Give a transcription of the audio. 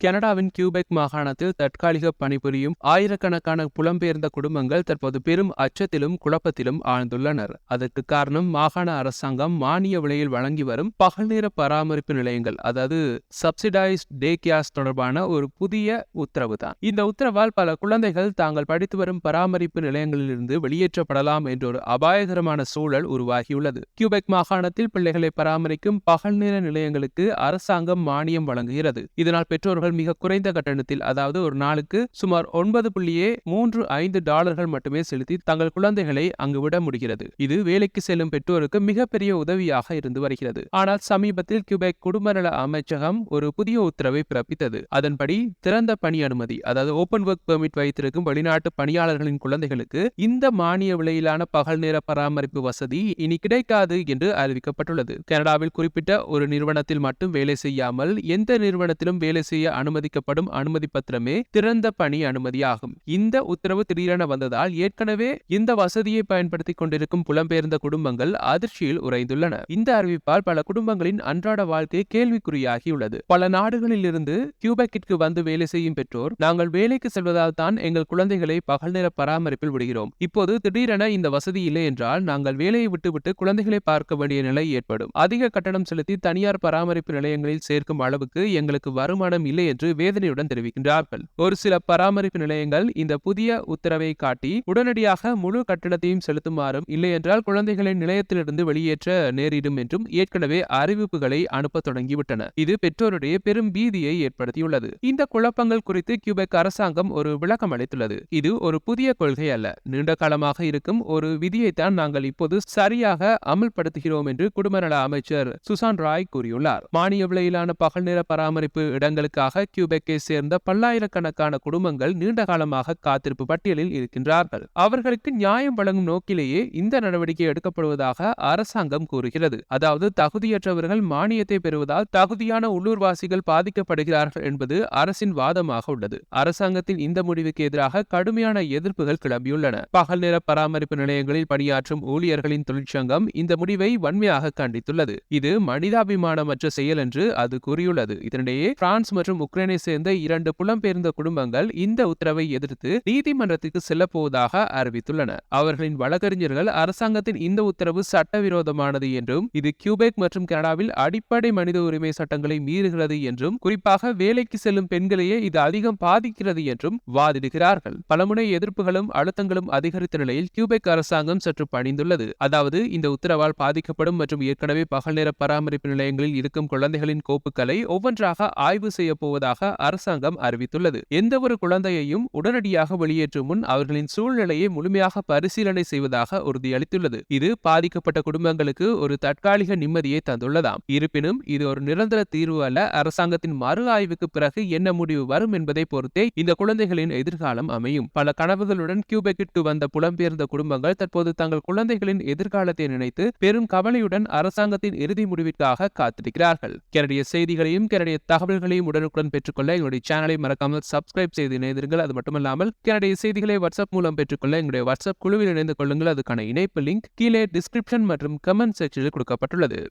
கனடாவின் கியூபெக் மாகாணத்தில் தற்காலிக பணிபுரியும் ஆயிரக்கணக்கான புலம்பெயர்ந்த குடும்பங்கள் தற்போது பெரும் அச்சத்திலும் குழப்பத்திலும் ஆழ்ந்துள்ளனர். அதற்கு காரணம் மாகாண அரசாங்கம் மானிய விலையில் வழங்கி வரும் பகல்நேர பராமரிப்பு நிலையங்கள் அதாவது சப்சிடைஸ்ட் டே கியாஸ் தொடர்பான ஒரு புதிய உத்தரவு தான் இந்த உத்தரவால் பல குழந்தைகள் தாங்கள் படித்து வரும் பராமரிப்பு நிலையங்களிலிருந்து வெளியேற்றப்படலாம் என்ற ஒரு அபாயகரமான சூழல் உருவாகியுள்ளது. கியூபெக் மாகாணத்தில் பிள்ளைகளை பராமரிக்கும் பகல்நேர நிலையங்களுக்கு அரசாங்கம் மானியம் வழங்குகிறது. இதனால் பெற்றோர்கள் அவர்கள் மிக குறைந்த கட்டணத்தில் அதாவது ஒரு நாளுக்கு சுமார் ஒன்பது புள்ளியே மூன்று ஐந்து டாலர்கள் மட்டுமே செலுத்தி தங்கள் குழந்தைகளை அங்கு விட முடிகிறது. இது வேலைக்கு செல்லும் பெற்றோருக்கு மிகப்பெரிய உதவியாக இருந்து வருகிறது. ஆனால் சமீபத்தில் கியூபெக் குடும்ப நல அமைச்சகம் ஒரு புதிய உத்தரவை பிறப்பித்தது. அதன்படி திறந்த பணி அனுமதி அதாவது ஓபன் ஒர்க் பெர்மிட் வைத்திருக்கும் வெளிநாட்டு பணியாளர்களின் குழந்தைகளுக்கு இந்த மானிய விலையிலான பகல் நேர பராமரிப்பு வசதி இனி கிடைக்காது என்று அறிவிக்கப்பட்டுள்ளது. கனடாவில் குறிப்பிட்ட ஒரு நிறுவனத்தில் மட்டும் வேலை செய்யாமல் எந்த நிறுவனத்திலும் வேலை செய்ய அனுமதிக்கப்படும் அனுமதி பத்திரமே திறந்த பணி அனுமதியாகும். இந்த உத்தரவு திடீரென வந்ததால் ஏற்கனவே இந்த வசதியை பயன்படுத்திக் கொண்டிருக்கும் புலம்பெயர்ந்த குடும்பங்கள் அதிர்ச்சியில் உறைந்துள்ளன. இந்த அறிவிப்பால் பல குடும்பங்களின் அன்றாட வாழ்க்கை கேள்விக்குறியாகியுள்ளது. பல நாடுகளில் இருந்து கியூபெக்கிற்கு வந்து வேலை செய்யும் பெற்றோர் நாங்கள் வேலைக்கு செல்வதால் தான் எங்கள் குழந்தைகளை பகல் நேர பராமரிப்பில் விடுகிறோம். இப்போது திடீரென இந்த வசதி இல்லை என்றால் நாங்கள் வேலையை விட்டுவிட்டு குழந்தைகளை பார்க்க வேண்டிய நிலை ஏற்படும். அதிக கட்டணம் செலுத்தி தனியார் பராமரிப்பு நிலையங்களில் சேர்க்கும் அளவுக்கு எங்களுக்கு வருமானம் இல்லை என்று வேதனையுடன் தெரிவிக்கின்றார்கள். ஒரு சில பராமரிப்பு நிலையங்கள் இந்த புதிய உத்தரவை காட்டி உடனடியாக முழு கட்டணத்தையும் செலுத்துமாறும் இல்லையென்றால் குழந்தைகளை நிலையத்திலிருந்து வெளியேற்ற நேரிடும் என்றும் ஏற்கனவே அறிவிப்புகளை அனுப்ப தொடங்கிவிட்டன. இது பெற்றோருடைய பெரும் பீதியை ஏற்படுத்தியுள்ளது. இந்த குழப்பங்கள் குறித்து கியூபெக் அரசாங்கம் ஒரு விளக்கம் அளித்துள்ளது. இது ஒரு புதிய கொள்கை அல்ல. நீண்ட காலமாக இருக்கும் ஒரு விதியைத்தான் நாங்கள் இப்போது சரியாக அமல்படுத்துகிறோம் என்று குடும்ப நல அமைச்சர் சுசான் ராய் கூறியுள்ளார். மானிய விலையிலான பகல் நேர பராமரிப்பு இடங்களுக்காக கியூபெக்கை சேர்ந்த பல்லாயிரக்கணக்கான குடும்பங்கள் நீண்ட காலமாக காத்திருப்பு பட்டியலில் இருக்கின்றார்கள். அவர்களுக்கு நியாயம் வழங்கும் நோக்கிலேயே இந்த நடவடிக்கை எடுக்கப்படுவதாக அரசாங்கம் கூறுகிறது. அதாவது தகுதியற்றவர்கள் மானியத்தை பெறுவதால் தகுதியான உள்ளூர்வாசிகள் பாதிக்கப்படுகிறார்கள் என்பது அரசின் வாதமாக உள்ளது. அரசாங்கத்தின் இந்த முடிவுக்கு எதிராக கடுமையான எதிர்ப்புகள் கிளம்பியுள்ளன. பகல் நேர பராமரிப்பு நிலையங்களில் பணியாற்றும் ஊழியர்களின் தொழிற்சங்கம் இந்த முடிவை வன்மையாக கண்டித்துள்ளது. இது மனிதாபிமானமற்ற செயல் என்று அது கூறியுள்ளது. இதனிடையே பிரான்ஸ் மற்றும் உக்ரைனை சேர்ந்த இரண்டு புலம்பெயர்ந்த குடும்பங்கள் இந்த உத்தரவை எதிர்த்து நீதிமன்றத்திற்கு செல்லப்போவதாக அறிவித்துள்ளன. அவர்களின் வழக்கறிஞர்கள் அரசாங்கத்தின் இந்த உத்தரவு சட்டவிரோதமானது என்றும் இது கியூபெக் மற்றும் கனடாவில் அடிப்படை மனித உரிமை சட்டங்களை மீறுகிறது என்றும் குறிப்பாக வேலைக்கு செல்லும் பெண்களையே இது அதிகம் பாதிக்கிறது என்றும் வாதிடுகிறார்கள். பலமுனை எதிர்ப்புகளும் அழுத்தங்களும் அதிகரித்த நிலையில் கியூபெக் அரசாங்கம் சற்று பணிந்துள்ளது. அதாவது இந்த உத்தரவால் பாதிக்கப்படும் மற்றும் ஏற்கனவே பகல் நேர பராமரிப்பு நிலையங்களில் இருக்கும் குழந்தைகளின் கோப்புகளை ஒவ்வொன்றாக ஆய்வு செய்ய போவதாக அரசாங்கம் அறிவித்துள்ளது. எந்த ஒரு குழந்தையையும் உடனடியாக வெளியேற்றும் முன் அவர்களின் சூழ்நிலையை முழுமையாக பரிசீலனை செய்வதாக உறுதியளித்துள்ளது. இது பாதிக்கப்பட்ட குடும்பங்களுக்கு ஒரு தற்காலிக நிம்மதியை தந்துள்ளதாம். இருப்பினும் இது ஒரு நிரந்தர தீர்வு அல்ல. அரசாங்கத்தின் மறு ஆய்வுக்கு பிறகு என்ன முடிவு வரும் என்பதை பொறுத்தே இந்த குழந்தைகளின் எதிர்காலம் அமையும். பல கனவுகளுடன் கியூபெக்கிற்கு வந்த புலம்பெயர்ந்த குடும்பங்கள் தற்போது தங்கள் குழந்தைகளின் எதிர்காலத்தை நினைத்து பெரும் கவலையுடன் அரசாங்கத்தின் இறுதி முடிவிற்காக காத்திருக்கிறார்கள். கனடிய செய்திகளையும் கனடிய தகவல்களையும் உடனுக்குடன் பெற்றுக்கொள்ள எங்களுடைய சேனலை மறக்காமல் சப்ஸ்கிரைப் செய்து இணைந்திருங்கள். அது மட்டுமல்லாமல் என்னுடைய செய்திகளை வாட்ஸ்அப் மூலம் பெற்றுக்கொள்ள எங்களுடைய வாட்ஸ்அப் குழுவில் இணைந்து கொள்ளுங்கள். அதுக்கான இணைப்பு லிங்க் கீழே டிஸ்கிரிப்ஷன் மற்றும் கமெண்ட் செக்ஷனில் கொடுக்கப்பட்டுள்ளது.